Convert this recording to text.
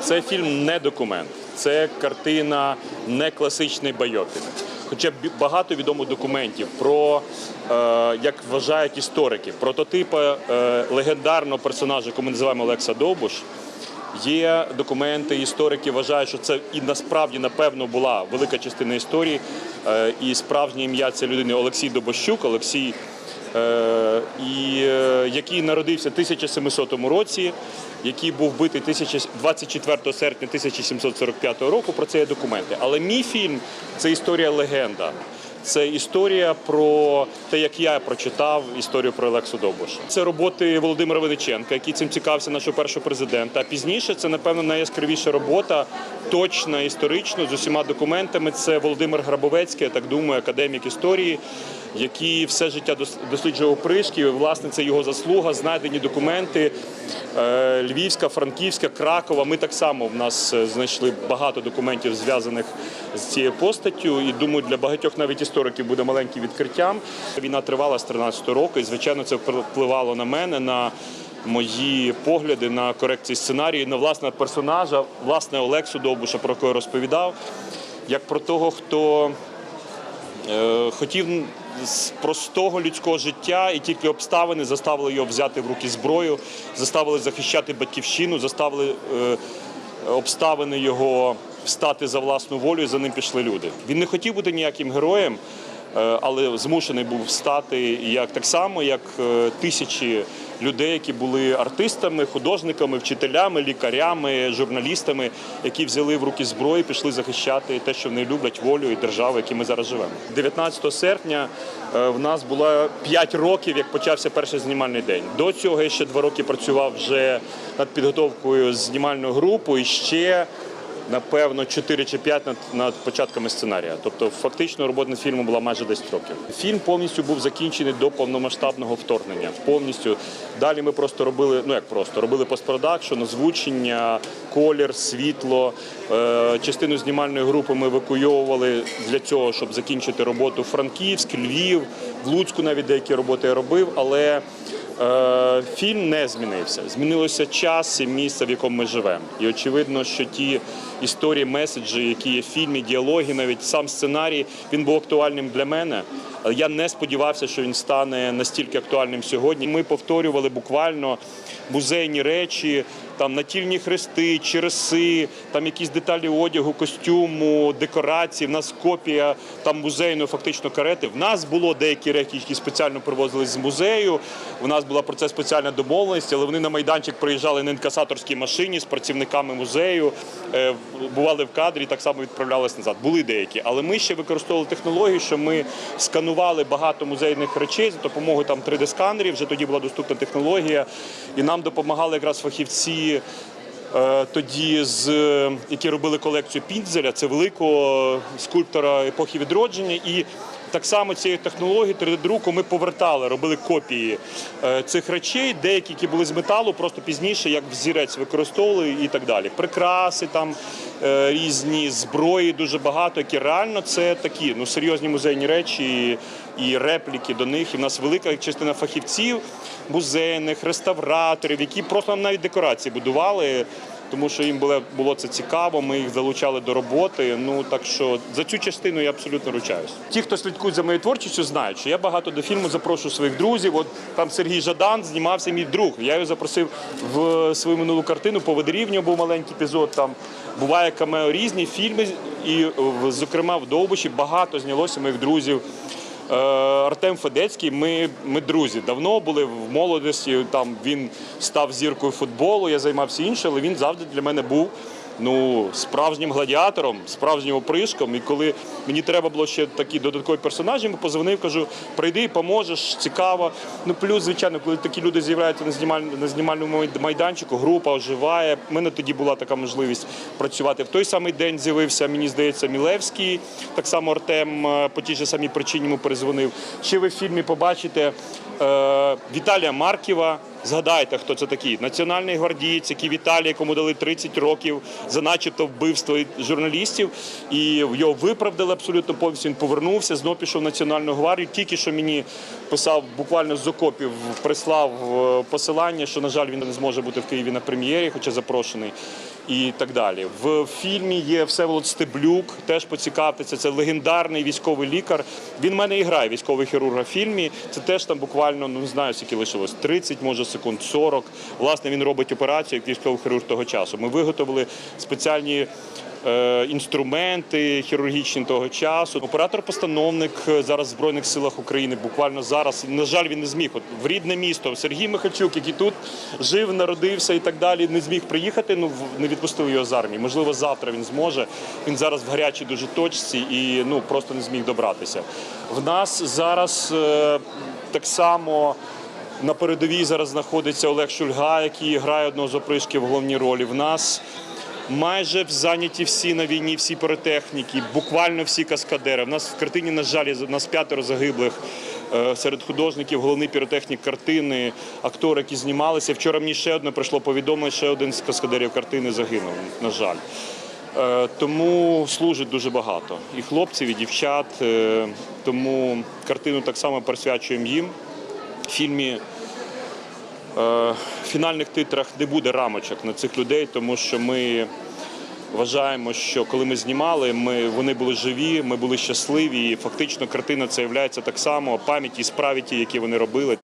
Це фільм не документ, це картина не класичний байопік. Хоча багато відомо документів про, е, як вважають історики, прототипи е, легендарного персонажа, яку ми називаємо Олекса Довбуш. Є документи, історики вважають, що це і насправді напевно була велика частина історії. Е, і справжнє ім'я цієї людини Олексій Добощук, Олексій, і, е, який народився в 1700 році, який був битий 1000 24 серпня 1745 року. Про це є документи. Але мій фільм це історія легенда. Це історія про те, як я прочитав історію про Олексу Довбуша. Це роботи Володимира Величенка, який цим цікавився нашого першого президента. А пізніше це, напевно, найяскравіша робота, точна, історично, з усіма документами. Це Володимир Грабовецький, я так думаю, академік історії, який все життя дос- досліджував Пришки. Власне, це його заслуга, знайдені документи. Е, Львівська, Франківська, Кракова. Ми так само в нас е, знайшли багато документів, зв'язаних з цією постаттю. І думаю, для багатьох навіть істориків буде маленьким відкриттям. Війна тривала з 13 року, і звичайно, це впливало на мене. на Мої погляди на корекції сценарію, на власне персонажа, власне Олексу Довбуша, про якого я розповідав, як про того, хто е, хотів з простого людського життя, і тільки обставини заставили його взяти в руки зброю, заставили захищати батьківщину, заставили е, обставини його встати за власну волю, і за ним пішли люди. Він не хотів бути ніяким героєм, але змушений був стати як так само, як е, тисячі людей, які були артистами, художниками, вчителями, лікарями, журналістами, які взяли в руки зброю, пішли захищати те, що вони люблять, волю і державу, в якій ми зараз живемо. 19 серпня е, в нас було 5 років, як почався перший знімальний день. До цього я ще 2 роки працював вже над підготовкою знімальної групи і ще. Напевно, 4 чи 5 над, над початками сценарія. Тобто, фактично, робота над фільмом була майже 10 років. Фільм повністю був закінчений до повномасштабного вторгнення. Повністю далі ми просто робили, ну як просто робили постпродакшн, озвучення, колір, світло. Е, частину знімальної групи ми евакуйовували для цього, щоб закінчити роботу Франківськ, Львів, в Луцьку навіть деякі роботи я робив, але Фільм не змінився. Змінилося час і місце, в якому ми живемо. І очевидно, що ті історії, меседжі, які є в фільмі, діалоги, навіть сам сценарій, він був актуальним для мене. Але я не сподівався, що він стане настільки актуальним сьогодні. Ми повторювали буквально музейні речі, там натільні хрести, череси, там якісь деталі одягу, костюму, декорації. В нас копія там музейної фактично карети. В нас було деякі речі, які спеціально привозились з музею. У нас була про це спеціальна домовленість, але вони на майданчик приїжджали на інкасаторській машині з працівниками музею, е, бували в кадрі, так само відправлялись назад. Були деякі, але ми ще використовували технологію, що ми сканували багато музейних речей за допомогою там 3D-сканерів. Вже тоді була доступна технологія, і нам допомагали якраз фахівці. Е, Тоді, з е, які робили колекцію Пінзеля, це великого скульптора епохи відродження, і так само цією технологією 3D-друку ми повертали, робили копії е, цих речей, деякі, які були з металу, просто пізніше як взірець використовували і так далі. Прикраси там е, різні, зброї дуже багато, які реально це такі ну серйозні музейні речі і, репліки до них. І в нас велика частина фахівців, музейних, реставраторів, які просто нам навіть декорації будували тому що їм було, було це цікаво. Ми їх залучали до роботи. Ну так що за цю частину я абсолютно ручаюсь. Ті, хто слідкують за моєю творчістю, знають, що я багато до фільму запрошую своїх друзів. От там Сергій Жадан знімався мій друг. Я його запросив в свою минулу картину. По в нього був маленький епізод. Там буває камео різні фільми, і зокрема в Довбуші багато знялося моїх друзів. Е, Артем Федецький, ми, ми друзі. Давно були в молодості. Там він став зіркою футболу, я займався іншим, але він завжди для мене був ну, справжнім гладіатором, справжнім опришком. І коли мені треба було ще такі додаткові персонажі, я позвонив, кажу, прийди, поможеш, цікаво. Ну плюс, звичайно, коли такі люди з'являються на знімальному, на знімальному майданчику, група оживає. У мене тоді була така можливість працювати. В той самий день з'явився, мені здається, Мілевський. Так само Артем е, по тій же самій причині йому перезвонив. Ще ви в фільмі побачите е, Віталія Марківа. Згадайте, хто це такий. Національний гвардієць, який в Італії, якому дали 30 років за начебто вбивство журналістів, і його виправдали абсолютно повністю. Він повернувся, знов пішов в Національну гвардію. Тільки що мені писав буквально з окопів, прислав е, посилання, що, на жаль, він не зможе бути в Києві на прем'єрі, хоча запрошений. І так далі. В фільмі є Всеволод Стеблюк, теж поцікавтеся. Це легендарний військовий лікар. Він в мене і грає військовий хірурга в фільмі. Це теж там буквально ну не знаю, скільки лишилось 30, може секунд 40. Власне, він робить операцію як військовий хірург того часу. Ми виготовили спеціальні. Е, Інструменти хірургічні того часу. Оператор-постановник е, зараз в Збройних силах України. Буквально зараз. На жаль, він не зміг. От в рідне місто Сергій Михальчук, який тут жив, народився і так далі, не зміг приїхати. Ну не відпустили його з армії. Можливо, завтра він зможе. Він зараз в гарячій дуже точці і ну просто не зміг добратися. В нас зараз е, так само. На передовій зараз знаходиться Олег Шульга, який грає одного з опришків в головній ролі. В нас майже зайняті всі на війні, всі піротехніки, буквально всі каскадери. В нас в картині, на жаль, у нас п'ятеро загиблих. Е, Серед художників головний піротехнік картини, актори, які знімалися. Вчора мені ще одне прийшло повідомлення, ще один з каскадерів картини загинув, на жаль. Е, Тому служить дуже багато. І хлопців, і дівчат. Е, Тому картину так само присвячуємо їм. В фільмі в фінальних титрах не буде рамочок на цих людей, тому що ми вважаємо, що коли ми знімали, ми, вони були живі, ми були щасливі, і фактично картина це є так само пам'яті і справі ті, які вони робили.